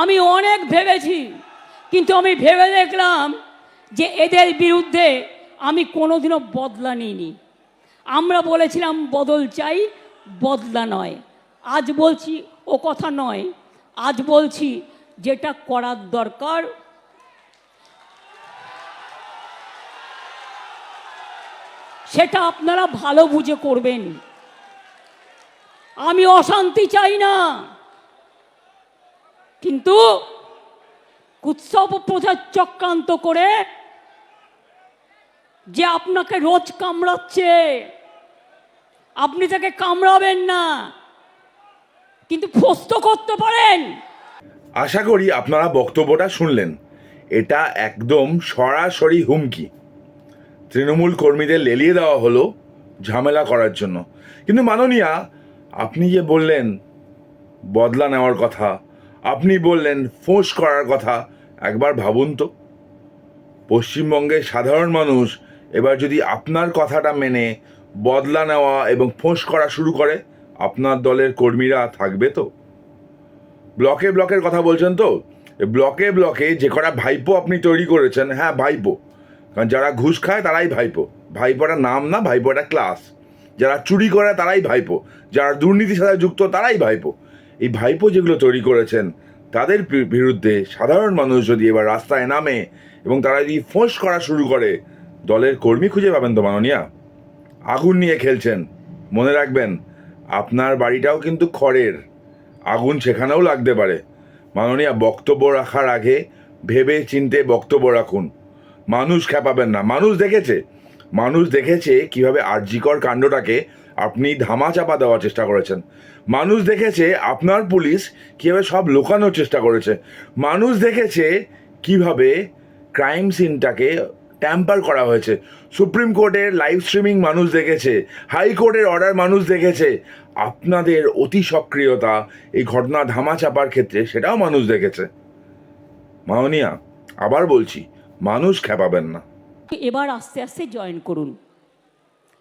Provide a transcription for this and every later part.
আমি অনেক ভেবেছি, কিন্তু আমি ভেবে দেখলাম যে এদের বিরুদ্ধে আমি কোনোদিনও বদলা নিইনি। আমরা বলেছিলাম, বদল চাই, বদলা নয়। আজ বলছি, ও কথা নয়। আজ বলছি, যেটা করার দরকার। সেটা আপনারা ভালো বুঝে করবেন। আমি অশান্তি চাই না। কিন্তু উৎসব প্রচার চক্রান্ত করে যে আপনাকে রোজ কামড়াচ্ছে, আপনি তাকে কামড়াবেন না, কিন্তু ফস্ত করতে পারেন। আশা করি আপনারা বক্তব্যটা শুনলেন। এটা একদম সরাসরি হুমকি। তৃণমূল কর্মীদের লেলিয়ে দেওয়া হলো ঝামেলা করার জন্য। কিন্তু মাননীয়া, আপনি যে বললেন, বদলা নেওয়ার কথা আপনি বললেন ফোঁস করার কথা। একবার ভাবুন তো। পশ্চিমবঙ্গের সাধারণ মানুষ এবার যদি আপনার কথাটা মেনে বদলা নেওয়া এবং ফোঁস করা শুরু করে, আপনার দলের কর্মীরা থাকবে তো? ব্লকে ব্লকের কথা বলছেন তো? ব্লকে ব্লকে যে কটা ভাইপো আপনি তৈরি করেছেন হ্যাঁ ভাইপো। কারণ যারা ঘুষ খায় তারাই ভাইপো। ভাইপোটা নাম না, ভাইপোটা ক্লাস যারা চুরি করে তারাই ভাইপো। যারা দুর্নীতির সাথে যুক্ত তারাই ভাইপো। এই ভাইপো যেগুলো তৈরি করেছেন, তাদের বিরুদ্ধে সাধারণ মানুষ যদি এবার রাস্তায় নামে এবং তারা যদি ফোঁস করা শুরু করে, দলের কর্মী খুঁজে পাবেন তো মাননীয়া? আগুন নিয়ে খেলছেন, মনে রাখবেন, আপনার বাড়িটাও কিন্তু খড়ের, আগুন সেখানেও লাগতে পারে। মাননীয়া, বক্তব্য রাখার আগে ভেবে চিনতে বক্তব্য রাখুন। মানুষ খেপাবেন না, মানুষ দেখেছে মানুষ দেখেছে কীভাবে আর্যিকর কাণ্ডটাকে আপনি ধামাচাপা দেওয়ার চেষ্টা করেছেন। মানুষ দেখেছে আপনার পুলিশ কীভাবে সব লুকানোর চেষ্টা করেছে। মানুষ দেখেছে কীভাবে ক্রাইম সিনটাকে ট্যাম্পার করা হয়েছে। সুপ্রিম কোর্টের লাইভ স্ট্রিমিং মানুষ দেখেছে হাইকোর্টের অর্ডার মানুষ দেখেছে। আপনাদের অতি সক্রিয়তা এই ঘটনা ধামা চাপার ক্ষেত্রে সেটাও মানুষ দেখেছে। মাননীয়া, আবার বলছি, মানুষ খেপাবেন না। এবার আস্তে আস্তে জয়েন করুন।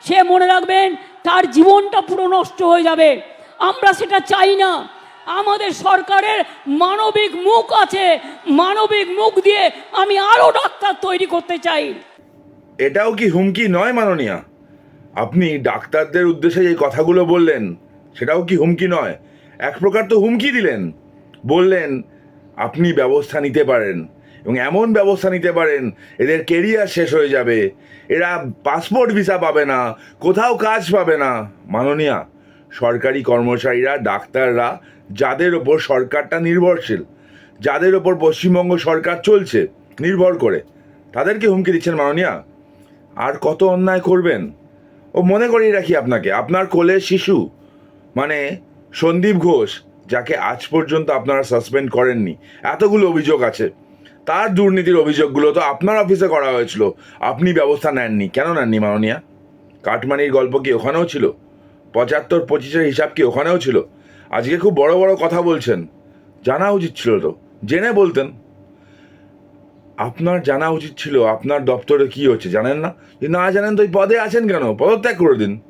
সে মনে রাখবেন, তার জীবনটা পুরো নষ্ট হয়ে যাবে। আমরা সেটা চাই না। আমাদের সরকারের মানবিক মুখ আছে। মানবিক মুখ দিয়ে আমি আরও ডাক্তার তৈরি করতে চাই। এটাও কি হুমকি নয়, মাননীয়া? আপনি ডাক্তারদের উদ্দেশ্যে যে কথাগুলো বললেন, সেটাও কি হুমকি নয়? এক প্রকার তো হুমকি দিলেন। বললেন, আপনি ব্যবস্থা নিতে পারেন। এবং এমন ব্যবস্থা নিতে পারেন, এদের কেরিয়ার শেষ হয়ে যাবে। এরা পাসপোর্ট ভিসা পাবে না, কোথাও কাজ পাবে না। মাননীয়া, সরকারি কর্মচারীরা, ডাক্তাররা, যাদের ওপর সরকারটা নির্ভরশীল, যাদের ওপর পশ্চিমবঙ্গ সরকার চলছে, নির্ভর করে, তাদেরকে হুমকি দিচ্ছেন মাননীয়া। আর কত অন্যায় করবেন? ও মনে করিয়ে রাখি আপনাকে, আপনার কোলে শিশু মানে সন্দীপ ঘোষ, যাকে আজ পর্যন্ত আপনারা সাসপেন্ড করেননি, এতগুলো অভিযোগ আছে। তার দুর্নীতির অভিযোগগুলো তো আপনার অফিসে করা হয়েছিল। আপনি ব্যবস্থা নেননি। কেন নেননি মাননীয়া? কাটমানির গল্প কি ওখানেও ছিল? পঁচাত্তর পঁচিশের হিসাব কি ওখানেও ছিল? আজকে খুব বড় বড় কথা বলছেন। জানা উচিত ছিল তো। জেনে বলতেন। আপনার জানা উচিত ছিল, আপনার দপ্তরে কি হচ্ছে জানেন না? না জানেন তো ওই পদে আছেন কেন? পদত্যাগ করে দিন।